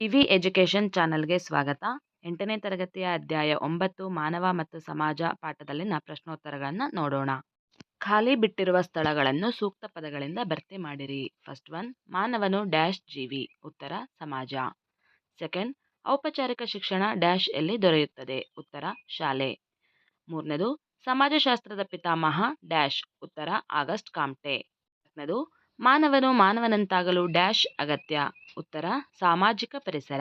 TV education ಚಾನಲ್ಗೆ ಸ್ವಾಗತ. ಎಂಟನೇ ತರಗತಿಯ ಅಧ್ಯಾಯ ಒಂಬತ್ತು, ಮಾನವ ಮತ್ತು ಸಮಾಜ ಪಾಠದಲ್ಲಿನ ಪ್ರಶ್ನೋತ್ತರಗಳನ್ನು ನೋಡೋಣ. ಖಾಲಿ ಬಿಟ್ಟಿರುವ ಸ್ಥಳಗಳನ್ನು ಸೂಕ್ತ ಪದಗಳಿಂದ ಭರ್ತಿ ಮಾಡಿರಿ. ಫಸ್ಟ್ ಒನ್, ಮಾನವನು ಡ್ಯಾಶ್ ಜೀವಿ. ಉತ್ತರ, ಸಮಾಜ. ಸೆಕೆಂಡ್, ಔಪಚಾರಿಕ ಶಿಕ್ಷಣ ಡ್ಯಾಶ್ ಎಲ್ಲಿ ದೊರೆಯುತ್ತದೆ? ಉತ್ತರ, ಶಾಲೆ. ಮೂರನೇದು, ಸಮಾಜಶಾಸ್ತ್ರದ ಪಿತಾಮಹ ಡ್ಯಾಶ್. ಉತ್ತರ, ಆಗಸ್ಟ್ ಕಾಮ್ಟೆ. ನಾಲ್ಕನೇದು ಮಾನವನು ಮಾನವನಂತಾಗಲು ಡ್ಯಾಶ್ ಅಗತ್ಯ. ಉತ್ತರ, ಸಾಮಾಜಿಕ ಪರಿಸರ.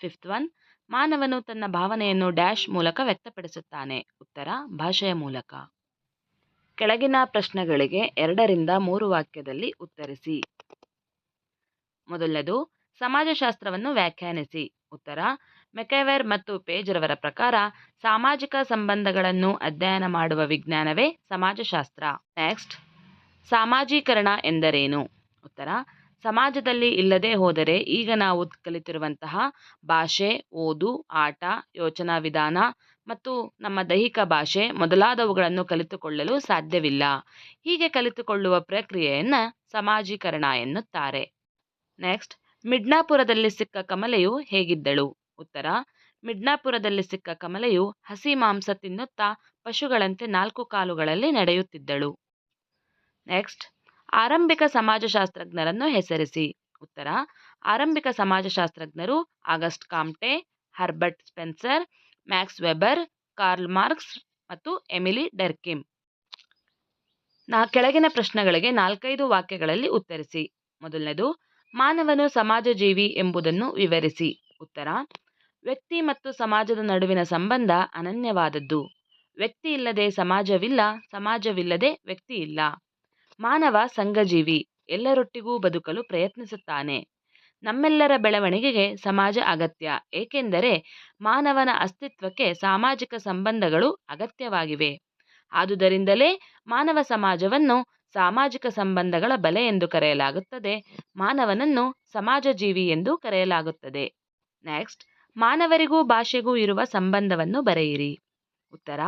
ಫಿಫ್ತ್ ಒನ್, ಮಾನವನು ತನ್ನ ಭಾವನೆಯನ್ನು ಡ್ಯಾಶ್ ಮೂಲಕ ವ್ಯಕ್ತಪಡಿಸುತ್ತಾನೆ. ಉತ್ತರ, ಭಾಷೆಯ ಮೂಲಕ. ಕೆಳಗಿನ ಪ್ರಶ್ನೆಗಳಿಗೆ ಎರಡರಿಂದ ಮೂರು ವಾಕ್ಯದಲ್ಲಿ ಉತ್ತರಿಸಿ. ಮೊದಲನೇದು, ಸಮಾಜಶಾಸ್ತ್ರವನ್ನು ವ್ಯಾಖ್ಯಾನಿಸಿ. ಉತ್ತರ ಮೆಕೆವೆರ್ ಮತ್ತು ಪೇಜ್ರವರ ಪ್ರಕಾರ ಸಾಮಾಜಿಕ ಸಂಬಂಧಗಳನ್ನು ಅಧ್ಯಯನ ಮಾಡುವ ವಿಜ್ಞಾನವೇ ಸಮಾಜಶಾಸ್ತ್ರ. ನೆಕ್ಸ್ಟ್. ಸಾಮಾಜೀಕರಣ ಎಂದರೇನು? ಉತ್ತರ, ಸಮಾಜದಲ್ಲಿ ಇಲ್ಲದೆ ಹೋದರೆ ಈಗ ನಾವು ಕಲಿತಿರುವಂತಹ ಭಾಷೆ, ಓದು, ಆಟ, ಯೋಚನಾ ವಿಧಾನ ಮತ್ತು ನಮ್ಮ ದೈಹಿಕ ಭಾಷೆ ಮೊದಲಾದವುಗಳನ್ನು ಕಲಿತುಕೊಳ್ಳಲು ಸಾಧ್ಯವಿಲ್ಲ. ಹೀಗೆ ಕಲಿತುಕೊಳ್ಳುವ ಪ್ರಕ್ರಿಯೆಯನ್ನು ಸಮಾಜೀಕರಣ ಎನ್ನುತ್ತಾರೆ. ನೆಕ್ಸ್ಟ್ ಮಿಡ್ನಾಪುರದಲ್ಲಿ ಸಿಕ್ಕ ಕಮಲೆಯು ಹೇಗಿದ್ದಳು? ಉತ್ತರ, ಮಿಡ್ನಾಪುರದಲ್ಲಿ ಸಿಕ್ಕ ಕಮಲೆಯು ಹಸಿ ಮಾಂಸ ತಿನ್ನುತ್ತಾ ಪಶುಗಳಂತೆ ನಾಲ್ಕು ಕಾಲುಗಳಲ್ಲಿ ನಡೆಯುತ್ತಿದ್ದಳು. ನೆಕ್ಸ್ಟ್, ಆರಂಭಿಕ ಸಮಾಜಶಾಸ್ತ್ರಜ್ಞರನ್ನು ಹೆಸರಿಸಿ. ಉತ್ತರ, ಆರಂಭಿಕ ಸಮಾಜಶಾಸ್ತ್ರಜ್ಞರು Auguste Comte, Herbert Spencer, Max Weber, Karl Marx ಮತ್ತು ಎಮಿಲಿ ಡರ್ಕಿಮ್. ನಾ ಕೆಳಗಿನ ಪ್ರಶ್ನೆಗಳಿಗೆ ನಾಲ್ಕೈದು ವಾಕ್ಯಗಳಲ್ಲಿ ಉತ್ತರಿಸಿ. ಮೊದಲನೇದು, ಮಾನವನು ಸಮಾಜ ಜೀವಿ ಎಂಬುದನ್ನು ವಿವರಿಸಿ. ಉತ್ತರ, ವ್ಯಕ್ತಿ ಮತ್ತು ಸಮಾಜದ ನಡುವಿನ ಸಂಬಂಧ ಅನನ್ಯವಾದದ್ದು. ವ್ಯಕ್ತಿ ಇಲ್ಲದೆ ಸಮಾಜವಿಲ್ಲ, ಸಮಾಜವಿಲ್ಲದೆ ವ್ಯಕ್ತಿ ಇಲ್ಲ. ಮಾನವ ಸಂಘಜೀವಿ ಎಲ್ಲರೊಟ್ಟಿಗೂ ಬದುಕಲು ಪ್ರಯತ್ನಿಸುತ್ತಾನೆ. ನಮ್ಮೆಲ್ಲರ ಬೆಳವಣಿಗೆಗೆ ಸಮಾಜ ಅಗತ್ಯ, ಏಕೆಂದರೆ ಮಾನವನ ಅಸ್ತಿತ್ವಕ್ಕೆ ಸಾಮಾಜಿಕ ಸಂಬಂಧಗಳು ಅಗತ್ಯವಾಗಿವೆ. ಆದುದರಿಂದಲೇ ಮಾನವ ಸಮಾಜವನ್ನು ಸಾಮಾಜಿಕ ಸಂಬಂಧಗಳ ಬಲೆ ಎಂದು ಕರೆಯಲಾಗುತ್ತದೆ, ಮಾನವನನ್ನು ಸಮಾಜ ಜೀವಿ ಎಂದು ಕರೆಯಲಾಗುತ್ತದೆ. ನೆಕ್ಸ್ಟ್, ಮಾನವರಿಗೂ ಭಾಷೆಗೂ ಇರುವ ಸಂಬಂಧವನ್ನು ಬರೆಯಿರಿ. ಉತ್ತರ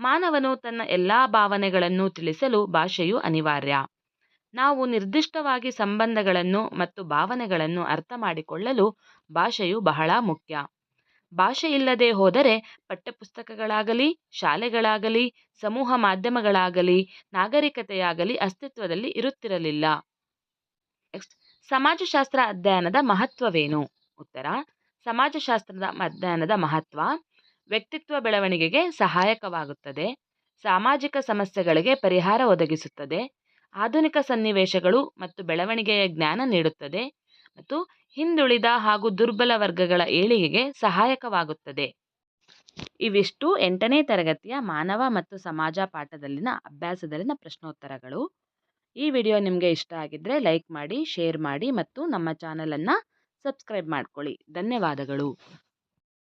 ಮಾನವನು ತನ್ನ ಎಲ್ಲ ಭಾವನೆಗಳನ್ನು ತಿಳಿಸಲು ಭಾಷೆಯು ಅನಿವಾರ್ಯ. ನಾವು ನಿರ್ದಿಷ್ಟವಾಗಿ ಸಂಬಂಧಗಳನ್ನು ಮತ್ತು ಭಾವನೆಗಳನ್ನು ಅರ್ಥ ಮಾಡಿಕೊಳ್ಳಲು ಭಾಷೆಯು ಬಹಳ ಮುಖ್ಯ. ಭಾಷೆ ಇಲ್ಲದೆ ಹೋದರೆ ಪಠ್ಯಪುಸ್ತಕಗಳಾಗಲಿ, ಶಾಲೆಗಳಾಗಲಿ, ಸಮೂಹ ಮಾಧ್ಯಮಗಳಾಗಲಿ, ನಾಗರಿಕತೆಯಾಗಲಿ ಅಸ್ತಿತ್ವದಲ್ಲಿ ಇರುತ್ತಿರಲಿಲ್ಲ. ನೆಕ್ಸ್ಟ್ ಸಮಾಜಶಾಸ್ತ್ರ ಅಧ್ಯಯನದ ಮಹತ್ವವೇನು? ಉತ್ತರ, ಸಮಾಜಶಾಸ್ತ್ರದ ಅಧ್ಯಯನದ ಮಹತ್ವ ವ್ಯಕ್ತಿತ್ವ ಬೆಳವಣಿಗೆಗೆ ಸಹಾಯಕವಾಗುತ್ತದೆ. ಸಾಮಾಜಿಕ ಸಮಸ್ಯೆಗಳಿಗೆ ಪರಿಹಾರ ಒದಗಿಸುತ್ತದೆ. ಆಧುನಿಕ ಸನ್ನಿವೇಶಗಳು ಮತ್ತು ಬೆಳವಣಿಗೆಯ ಜ್ಞಾನ ನೀಡುತ್ತದೆ ಮತ್ತು ಹಿಂದುಳಿದ ಹಾಗೂ ದುರ್ಬಲ ವರ್ಗಗಳ ಏಳಿಗೆಗೆ ಸಹಾಯಕವಾಗುತ್ತದೆ. ಇವಿಷ್ಟು ಎಂಟನೇ ತರಗತಿಯ ಮಾನವ ಮತ್ತು ಸಮಾಜ ಪಾಠದಲ್ಲಿನ ಅಭ್ಯಾಸದಲ್ಲಿನ ಪ್ರಶ್ನೋತ್ತರಗಳು. ಈ ವಿಡಿಯೋ ನಿಮಗೆ ಇಷ್ಟ ಆಗಿದ್ದರೆ ಲೈಕ್ ಮಾಡಿ, ಶೇರ್ ಮಾಡಿ ಮತ್ತು ನಮ್ಮ ಚಾನಲನ್ನು ಸಬ್ಸ್ಕ್ರೈಬ್ ಮಾಡ್ಕೊಳ್ಳಿ. ಧನ್ಯವಾದಗಳು.